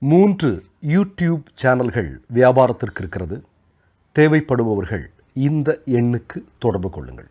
மூன்று யூடியூப் சேனல்கள் வியாபாரத்திற்கு இருக்கிறது. தேவைப்படுபவர்கள் இந்த எண்ணுக்கு தொடர்பு கொள்ளுங்கள்.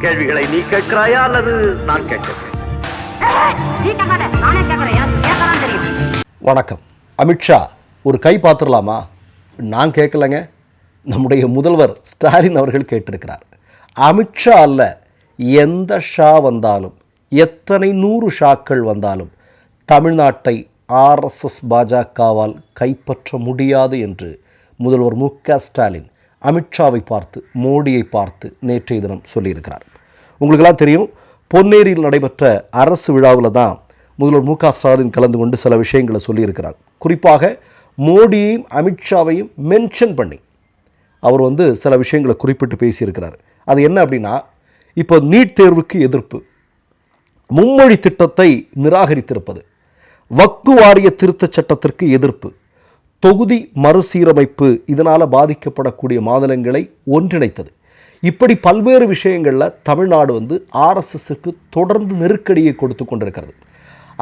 கேள்விகளை நீ கேட்கிறாயா அல்லது நான் கேட்கிறேன். வணக்கம். அமித்ஷா ஒரு கை பார்த்துடலாமா? நான் கேட்கலங்க. நம்முடைய முதல்வர் ஸ்டாலின் அவர்கள் கேட்டிருக்கிறார். அமித்ஷா அல்ல எந்த ஷா வந்தாலும் எத்தனை நூறு ஷாக்கள் வந்தாலும் தமிழ்நாட்டை ஆர்எஸ்எஸ் பாஜகவால் கைப்பற்ற முடியாது என்று முதல்வர் மு க ஸ்டாலின் அமித்ஷாவை பார்த்து மோடியை பார்த்து நேற்றைய தினம் சொல்லியிருக்கிறார். உங்களுக்கெல்லாம் தெரியும் பொன்னேரியில் நடைபெற்ற அரசு விழாவில் தான் முதல்வர் மு க ஸ்டாலின் கலந்து கொண்டு சில விஷயங்களை சொல்லியிருக்கிறார். குறிப்பாக மோடியையும் அமித்ஷாவையும் மென்ஷன் பண்ணி அவர் வந்து சில விஷயங்களை குறிப்பிட்டு பேசியிருக்கிறார். அது என்ன அப்படின்னா இப்போ நீட் தேர்வுக்கு எதிர்ப்பு. மும்மொழி திட்டத்தை நிராகரித்திருப்பது. வக்கு வாரிய திருத்தச் சட்டத்திற்கு எதிர்ப்பு. தொகுதி மறுசீரமைப்பு இதனால் பாதிக்கப்படக்கூடிய மாநிலங்களை ஒன்றிணைத்தது. இப்படி பல்வேறு விஷயங்களில் தமிழ்நாடு வந்து ஆர்எஸ்எஸ்க்கு தொடர்ந்து நெருக்கடியை கொடுத்து கொண்டிருக்கிறது.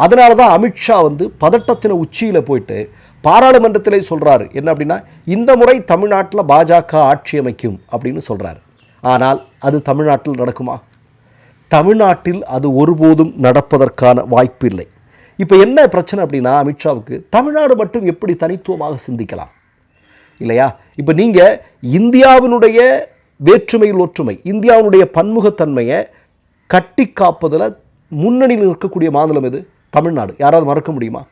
அதனால தான் அமித்ஷா வந்து பதட்டத்தின உச்சியில் போயிட்டு பாராளுமன்றத்திலே சொல்கிறாரு என்ன அப்படின்னா இந்த முறை தமிழ்நாட்டில் பாஜக ஆட்சி அமைக்கும் அப்படின்னு சொல்கிறாரு ஆனால் அது தமிழ்நாட்டில் நடக்குமா? தமிழ்நாட்டில் அது ஒருபோதும் நடப்பதற்கான வாய்ப்பில்லை இப்போ என்ன பிரச்சனை அப்படின்னா அமித்ஷாவுக்கு தமிழ்நாடு மட்டும் எப்படி தனித்துவமாக சிந்திக்கலாம்? இல்லையா? இப்போ நீங்கள் இந்தியாவினுடைய வேற்றுமையில் ஒற்றுமை இந்தியாவினுடைய பன்முகத்தன்மையை கட்டி காப்பதில் முன்னணியில் இருக்கக்கூடிய மாநிலம் எது? தமிழ்நாடு. யாராவது மறக்க முடியுமா?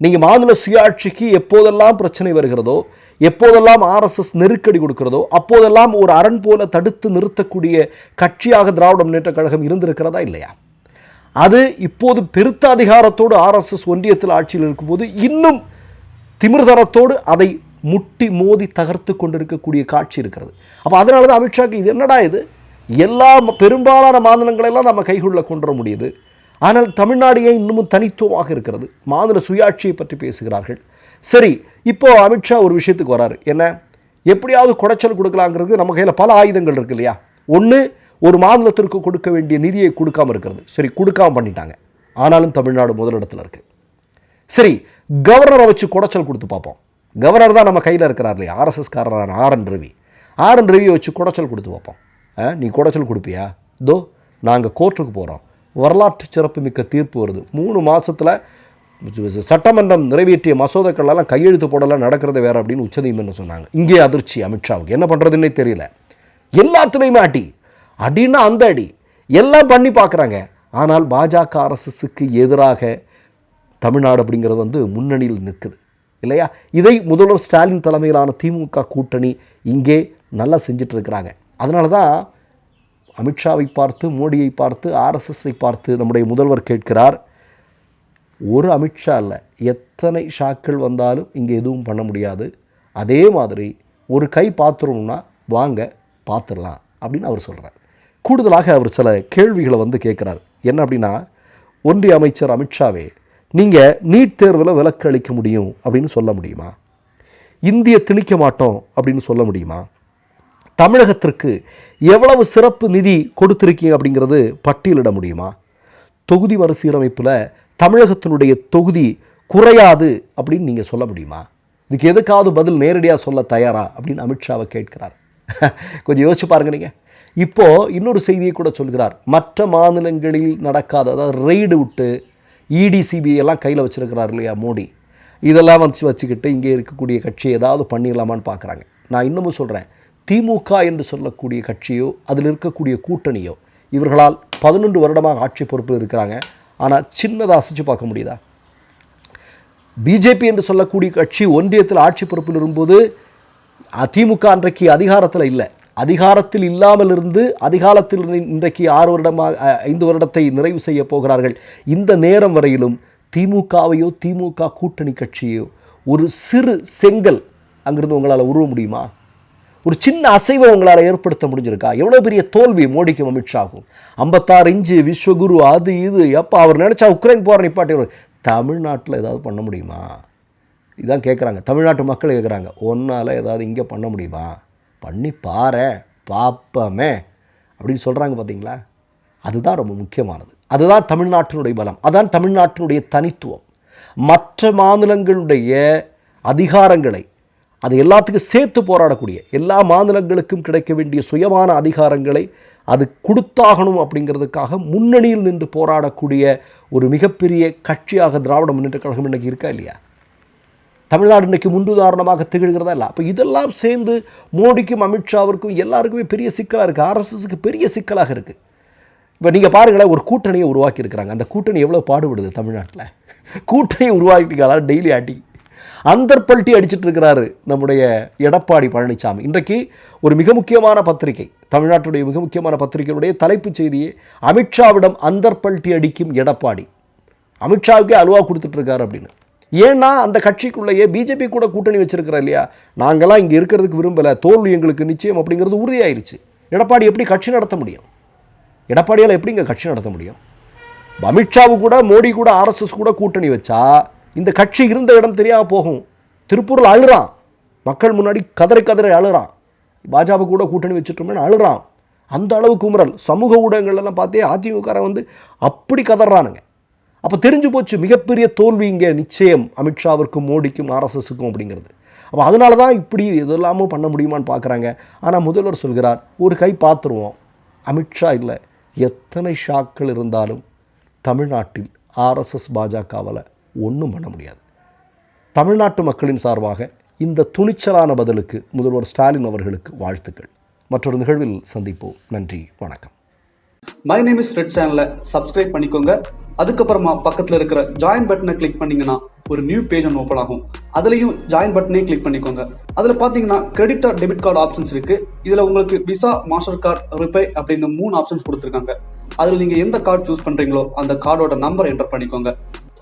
நீங்கள் மாநில சுயாட்சிக்கு எப்போதெல்லாம் பிரச்சனை வருகிறதோ எப்போதெல்லாம் ஆர்எஸ்எஸ் நெருக்கடி கொடுக்கிறதோ அப்போதெல்லாம் ஒரு அரண் போல தடுத்து நிறுத்தக்கூடிய கட்சியாக திராவிட முன்னேற்ற கழகம் இருந்திருக்கிறதா இல்லையா? அது இப்போது பெருத்த அதிகாரத்தோடு ஆர்எஸ்எஸ் ஒன்றியத்தில் ஆட்சியில் இருக்கும்போது இன்னும் திமிர்தரத்தோடு அதை முட்டி மோதி தகர்த்து கொண்டிருக்கக்கூடிய காட்சி இருக்கிறது. அப்போ அதனால தான் அமித்ஷாக்கு இது என்னடா இது? எல்லா பெரும்பாலான மாநிலங்களெல்லாம் நம்ம கைக்குள்ள கொண்டு வர முடியுது. ஆனால் தமிழ்நாடு ஏன் இன்னமும் தனித்துவமாக இருக்கிறது? மாநில சுயாட்சியை பற்றி பேசுகிறார்கள். சரி இப்போ அமித்ஷா ஒரு விஷயத்துக்கு வராரு. என்ன? எப்படியாவது குடைச்சல் கொடுக்கலாங்கிறது நம்ம கையில் பல ஆயுதங்கள் இருக்கு இல்லையா? ஒன்று ஒரு மாநிலத்திற்கு கொடுக்க வேண்டிய நிதியை கொடுக்காம இருக்கிறது. சரி கொடுக்காம பண்ணிட்டாங்க. ஆனாலும் தமிழ்நாடு முதலிடத்தில் இருக்குது சரி கவர்னரை வச்சு குடைச்சல் கொடுத்து பார்ப்போம். கவர்னர் தான் நம்ம கையில் இருக்கிறார் இல்லையா? ஆர்எஸ்எஸ்காரரான R N Ravi. R N ரவியை வச்சு குடைச்சல் கொடுத்து பார்ப்போம். ஆ, நீ குடைச்சல் கொடுப்பியா? தோ நாங்கள் கோர்ட்டுக்கு போகிறோம் வரலாற்று சிறப்புமிக்க தீர்ப்பு வருது. மூணு மாதத்தில் சட்டமன்றம் நிறைவேற்றிய மசோதாக்கள்லாம் கையெழுத்து போடலாம் நடக்கிறது வேறு அப்படின்னு உச்சநீதிமன்றம் சொன்னாங்க. இங்கே அதிர்ச்சி அமித்ஷாவுக்கு. என்ன பண்ணுறதுன்னே தெரியல. எல்லாத்துலேயுமே அடி. அடின்னா அந்த அடி. எல்லாம் பண்ணி பார்க்குறாங்க. ஆனால் பாஜக அரசுக்கு எதிராக தமிழ்நாடு அப்படிங்கிறது வந்து முன்னணியில் நிற்குது. இல்லையா? இதை முதல்வர் ஸ்டாலின் தலைமையிலான திமுக கூட்டணி இங்கே நல்லா செஞ்சுட்டு இருக்கிறாங்க. அதனால தான் அமித்ஷாவை பார்த்து மோடியை பார்த்து ஆர்எஸ்எஸ்ஸை பார்த்து நம்முடைய முதல்வர் கேட்கிறார் ஒரு அமித்ஷா இல்லை எத்தனை ஷாக்கள் வந்தாலும் இங்கே எதுவும் பண்ண முடியாது. அதே மாதிரி ஒரு கை பார்த்துரும்னா வாங்க பார்த்துடலாம் அப்படின்னு அவர் சொல்கிறார் கூடுதலாக அவர் சில கேள்விகளை வந்து கேட்குறார். என்ன அப்படின்னா ஒன்றிய அமைச்சர் அமித்ஷாவே நீங்கள் நீட் தேர்வில் விலக்கு அளிக்க முடியும் அப்படின்னு சொல்ல முடியுமா? இந்திய திணிக்க மாட்டோம் அப்படின்னு சொல்ல முடியுமா? தமிழகத்திற்கு எவ்வளவு சிறப்பு நிதி கொடுத்துருக்கீங்க அப்படிங்கிறது பட்டியலிட முடியுமா? தொகுதி மறுசீரமைப்பில் தமிழகத்தினுடைய தொகுதி குறையாது அப்படின்னு நீங்கள் சொல்ல முடியுமா? இதுக்கு எதுக்காவது பதில் நேரடியாக சொல்ல தயாரா அப்படின்னு அமித்ஷாவை கேட்கிறார். கொஞ்சம் யோசிச்சு பாருங்க நீங்கள் இப்போது இன்னொரு செய்தியை கூட சொல்கிறார். மற்ற மாநிலங்களில் நடக்காத அதாவது ரெய்டு விட்டு இடிசிபி எல்லாம் கையில் வச்சுருக்கிறார் இல்லையா மோடி? இதெல்லாம் வந்து வச்சுக்கிட்டு இங்கே இருக்கக்கூடிய கட்சி ஏதாவது பண்ணிடலாமான்னு பார்க்குறாங்க நான் இன்னமும் சொல்கிறேன் திமுக என்று சொல்லக்கூடிய கட்சியோ அதில் இருக்கக்கூடிய கூட்டணியோ இவர்களால் பதினொன்று வருடமாக ஆட்சி பொறுப்பில் இருக்கிறாங்க. ஆனால் சின்னதாக அசைச்சு பார்க்க முடியுதா? பிஜேபி என்று சொல்லக்கூடிய கட்சி ஒன்றியத்தில் ஆட்சி பொறுப்பில் இருக்கும்போது அதிமுக அன்றைக்கு அதிகாரத்தில் இல்லை. அதிகாரத்தில் இல்லாமல் இருந்து அதிகாலத்தில் இன்றைக்கு ஆறு வருடமாக ஐந்து வருடத்தை நிறைவு செய்ய போகிறார்கள். இந்த நேரம் வரையிலும் திமுகவையோ திமுக கூட்டணி கட்சியோ ஒரு சிறு செங்கல் அங்கிருந்து உங்களால் உருவ முடியுமா? ஒரு சின்ன அசைவை உங்களால் ஏற்படுத்த முடிஞ்சிருக்கா? எவ்வளோ பெரிய தோல்வி மோடிக்கும் அமித்ஷாவும் ஐம்பத்தாறு இஞ்சு விஸ்வகுரு அது இது எப்போ அவர் நினச்சா உக்ரைன் போகிற நிப்பாட்டி தமிழ்நாட்டில் ஏதாவது பண்ண முடியுமா? இதான் கேட்குறாங்க தமிழ்நாட்டு மக்கள் கேட்குறாங்க ஒன்றால் ஏதாவது இங்கே பண்ண முடியுமா? பண்ணி பாரு பாப்பமே அப்படின்னு சொல்கிறாங்க பார்த்தீங்களா அதுதான் ரொம்ப முக்கியமானது. அதுதான் தமிழ்நாட்டினுடைய பலம். அதான் தமிழ்நாட்டினுடைய தனித்துவம். மற்ற மாநிலங்களுடைய அதிகாரங்களை அது எல்லாத்துக்கும் சேர்த்து போராடக்கூடிய எல்லா மாநிலங்களுக்கும் கிடைக்க வேண்டிய சுயமான அதிகாரங்களை அது கொடுத்தாகணும் அப்படிங்கிறதுக்காக முன்னணியில் நின்று போராடக்கூடிய ஒரு மிகப்பெரிய கட்சியாக திராவிட முன்னேற்ற கழகம் இன்றைக்கி இருக்கா இல்லையா? தமிழ்நாடு இன்றைக்கு முன்னுதாரணமாக திகழ்கிறதா இல்லை? அப்போ இதெல்லாம் சேர்ந்து மோடிக்கும் அமித்ஷாவிற்கும் எல்லாருக்குமே பெரிய சிக்கலாக இருக்குது ஆர்எஸ்எஸ்க்கு பெரிய சிக்கலாக இருக்குது இப்போ நீங்கள் பாருங்களேன் ஒரு கூட்டணியை உருவாக்கியிருக்கிறாங்க. அந்த கூட்டணி எவ்வளோ பாடுபடுது தமிழ்நாட்டில்? கூட்டணியை அதாவது டெய்லி ஆட்டி அந்தர்பல்ட்டி அடிச்சிட்டு இருக்கிறாரு நம்முடைய எடப்பாடி பழனிசாமி இன்றைக்கு ஒரு மிக முக்கியமான பத்திரிகை தமிழ்நாட்டுடைய மிக முக்கியமான பத்திரிகையுடைய தலைப்புச் செய்தியே அமித்ஷாவிடம் அந்தர்பல்ட்டி அடிக்கும் எடப்பாடி. அமித்ஷாவுக்கே அலுவா கொடுத்துட்டு இருக்காரு அப்படின்னு. ஏன்னா அந்த கட்சிக்குள்ளேயே பிஜேபி கூட கூட்டணி வச்சிருக்கிறா இல்லையா? நாங்களாம் இங்கே இருக்கிறதுக்கு விரும்பலை தோல்வி எங்களுக்கு நிச்சயம் அப்படிங்கிறது உறுதியாயிருச்சு. எடப்பாடி எப்படி கட்சி நடத்த முடியும்? எடப்பாடியால் எப்படி இங்கே கட்சி நடத்த முடியும்? அமித்ஷாவு கூட மோடி கூட ஆர்எஸ்எஸ் கூட கூட்டணி வச்சா இந்த கட்சி இருந்த இடம் தெரியாம போகும். திருப்பூரில் அழுறான். மக்கள் முன்னாடி கதறை கதறை அழுறான். பாஜக கூட கூட்டணி வச்சுட்டோம்னு அழுறான். அந்த அளவு குமுறல் சமூக ஊடகங்கள்லாம் பார்த்தே அதிமுக வந்து அப்படி கதறானுங்க. அப்போ தெரிஞ்சு போச்சு மிகப்பெரிய தோல்வி இங்கே நிச்சயம் அமித்ஷாவிற்கும் மோடிக்கும் ஆர்எஸ்எஸுக்கும் அப்படிங்கிறது. அப்போ அதனால தான் இப்படி இதெல்லாமும் பண்ண முடியுமான்னு பார்க்குறாங்க ஆனால் முதல்வர் சொல்கிறார் ஒரு கை பார்த்துருவோம். அமித்ஷா இல்லை. எத்தனை ஷாக்கள் இருந்தாலும் தமிழ்நாட்டில் ஆர்எஸ்எஸ் பாஜகவில் ஒன்றும் பண்ண முடியாது. தமிழ்நாட்டு மக்களின் சார்பாக இந்த துணிச்சலான பதிலுக்கு முதல்வர் ஸ்டாலின் அவர்களுக்கு வாழ்த்துக்கள். மற்றொரு நிகழ்வில் சந்திப்போம். நன்றி வணக்கம். மை நேம் இஸ் ரெட் சேனலை சப்ஸ்கிரைப் பண்ணிக்கோங்க. அதுக்கப்புறமா பக்கத்தில் இருக்கிற ஜாயின் பட்டனை கிளிக் பண்ணீங்கன்னா ஒரு நியூ பேஜ் ஒன்று ஓப்பன் ஆகும். அதுலேயும் ஜாயின் பட்டனே கிளிக் பண்ணிக்கோங்க. அதில் பார்த்தீங்கன்னா credit card debit card options இருக்கு. இதில் உங்களுக்கு விசா மாஸ்டர் கார்டு ரிப்பே அப்படின்னு மூணு ஆப்ஷன்ஸ் கொடுத்துருக்காங்க. அதில் நீங்கள் எந்த கார்டு சூஸ் பண்ணுறீங்களோ அந்த கார்டோட நம்பர் என்டர் பண்ணிக்கோங்க.